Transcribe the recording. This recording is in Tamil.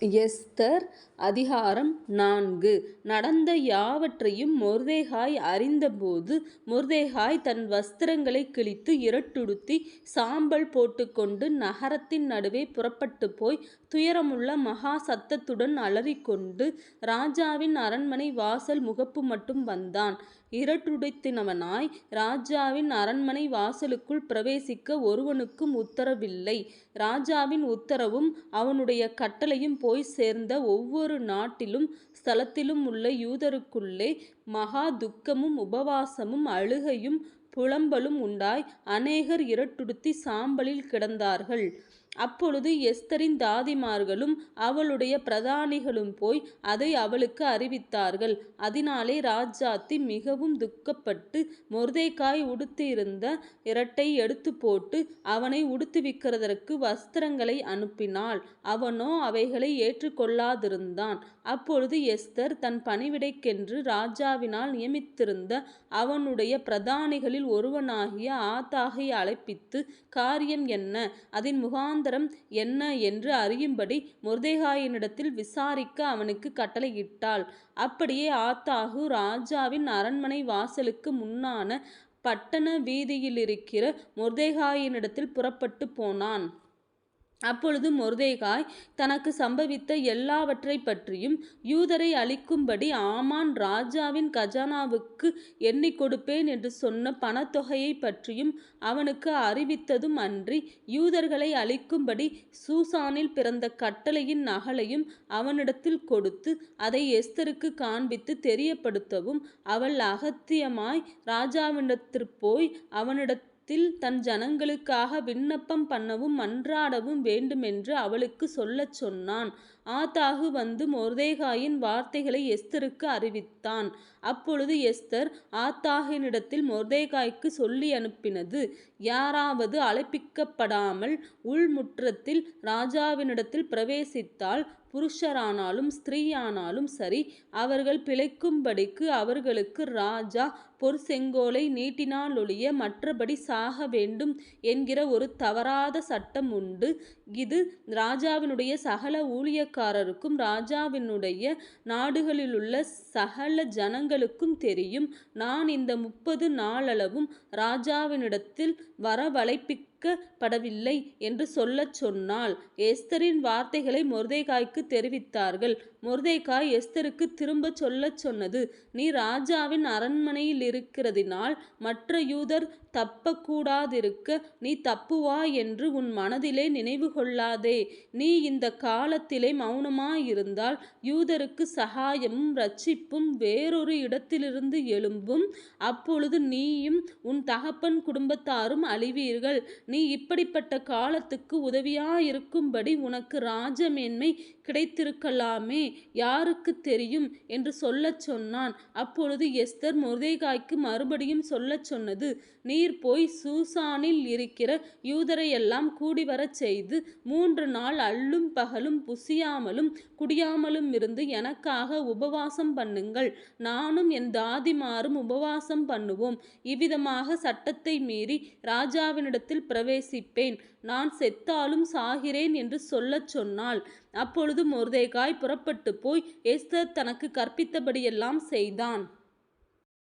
எஸ்தர் அதிகாரம் நான்கு. நடந்த யாவற்றையும் மொர்தேகாய் அறிந்தபோது மொர்தேகாய் தன் வஸ்திரங்களை கிழித்து இரட்டுடுத்தி சாம்பல் போட்டுக்கொண்டு நகரத்தின் நடுவே புறப்பட்டு போய் துயரமுள்ள மகா சத்தத்துடன் அலறிக்கொண்டு ராஜாவின் அரண்மனை வாசல் முகப்பு மட்டும் வந்தான். இரட்டுடைத்தினவனாய் ராஜாவின் அரண்மனை வாசலுக்குள் பிரவேசிக்க ஒருவனுக்கும் உத்தரவில்லை. ராஜாவின் உத்தரவும் அவனுடைய கட்டளையும் போய் சேர்ந்த ஒவ்வொரு நாட்டிலும் ஸ்தலத்திலும் உள்ள யூதருக்குள்ளே மகா துக்கமும் உபவாசமும் அழுகையும் புலம்பலும் உண்டாய் அநேகர் இரட்டுடுத்தி சாம்பலில் கிடந்தார்கள். அப்பொழுது எஸ்தரின் தாதிமார்களும் அவளுடைய பிரதானிகளும் போய் அதை அவளுக்கு அறிவித்தார்கள். அதனாலே ராஜாத்தி மிகவும் துக்கப்பட்டு மொர்தேக்காய் உடுத்தியிருந்த இரட்டை எடுத்து போட்டு அவனை உடுத்துவிக்கிறதற்கு வஸ்திரங்களை அனுப்பினாள். அவனோ அவைகளை ஏற்றுக்கொள்ளாதிருந்தான். அப்பொழுது எஸ்தர் தன் பணிவிடைக்கென்று ராஜாவினால் நியமித்திருந்த அவனுடைய பிரதானிகளில் ஒருவனாகிய ஆத்தாகை அழைப்பித்து காரியம் என்ன? அதன் முகாந்த முகாந்தரம் என்ன? என்று அறியும்படி மொர்தெகாயினிடத்தில் விசாரிக்க அவனுக்கு கட்டளையிட்டாள். அப்படியே ஆத்தாகு ராஜாவின் அரண்மனை வாசலுக்கு முன்னான பட்டண வீதியிலிருக்கிற மொர்தெகாயினிடத்தில் புறப்பட்டுப் போனான். அப்பொழுது மொர்தேகாய் தனக்கு சம்பவித்த எல்லாவற்றை பற்றியும் யூதரை அழிக்கும்படி ஆமான் ராஜாவின் கஜானாவுக்கு எண்ணிக் கொடுப்பேன் என்று சொன்ன பணத்தொகையைப் பற்றியும் அவனுக்கு அறிவித்ததும் அன்றி யூதர்களை அழிக்கும்படி சூசானில் பிறந்த கட்டளையின் நகலையும் அவனிடத்தில் கொடுத்து அதை எஸ்தருக்கு காண்பித்து தெரியப்படுத்தவும் அவள் அகத்தியமாய் இரகசியமாய் ராஜாவினிடத்திற்போய் அவனிடத்தில் தன் ஜனங்களுக்காக விண்ணப்பம் பண்ணவும் மன்றாடவும் வேண்டுமென்று அவளுக்குச் சொல்லச் சொன்னான். ஆத்தாகு வந்து மொர்தேகாயின் வார்த்தைகளை எஸ்தருக்கு அறிவித்தான். அப்பொழுது எஸ்தர் ஆத்தாகினிடத்தில் மொர்தேகாய்க்கு சொல்லி அனுப்பினது யாராவது அழைப்பிக்கப்படாமல் உள்முற்றத்தில் ராஜாவினிடத்தில் பிரவேசித்தால் புருஷரானாலும் ஸ்திரீயானாலும் சரி அவர்கள் பிழைக்கும்படிக்கு அவர்களுக்கு ராஜா பொற்செங்கோலை நீட்டினாலொழிய மற்றபடி சாக வேண்டும் என்கிற ஒரு தவறாத சட்டம் உண்டு. இது ராஜாவினுடைய சகல ஊழியக்காரருக்கும் ராஜாவினுடைய நாடுகளிலுள்ள சகல ஜனங்களுக்கும் தெரியும். நான் இந்த முப்பது நாளளவும் ராஜாவினிடத்தில் வரவழைப்பிக்கப்படவில்லை என்று சொல்லச் சொன்னாள். எஸ்தரின் வார்த்தைகளை மொர்தேகாய்க்கு தெரிவித்தார்கள். மொர்தேகாய் எஸ்தருக்கு திரும்ப சொல்லச் சொன்னது நீ ராஜாவின் அரண்மனையில் இருக்கிறதினால் மற்ற யூதர் தப்பக்கூடாதிருக்க நீ தப்புவா என்று உன் மனதிலே நினைவு கொள்ளாதே நீ இந்த காலத்திலே மௌனமாயிருந்தால் யூதருக்கு சகாயமும் ரட்சிப்பும் வேறொரு இடத்திலிருந்து எழும்பும். அப்பொழுது நீயும் உன் தகப்பன் குடும்பத்தாரும் அழிவீர்கள். நீ இப்படிப்பட்ட காலத்துக்கு உதவியாயிருக்கும்படி உனக்கு ராஜமேன்மை கிடைத்திருக்கலாமே யாருக்கு தெரியும்? என்று சொல்லச் சொன்னான். அப்பொழுது எஸ்தர் முருதேகாய்க்கு மறுபடியும் சொல்லச் சொன்னது நீர் போய் சூசானில் இருக்கிற யூதரையெல்லாம் கூடிவரச் செய்து மூன்று நாள் அள்ளும் பகலும் புசியாமலும் குடியாமலுமிருந்து எனக்காக உபவாசம் பண்ணுங்கள். நானும் என் தாதிமாரும் உபவாசம் பண்ணுவோம். இவ்விதமாக சட்டத்தை மீறி ராஜாவினிடத்தில் பிரவேசிப்பேன். நான் செத்தாலும் சாகிறேன் என்று சொல்லச் சொன்னாள். அப்பொழுது மொர்தேகாய் புறப்பட்டு போய் எஸ்தர் தனக்குக் கற்பித்தபடியெல்லாம் செய்தான்.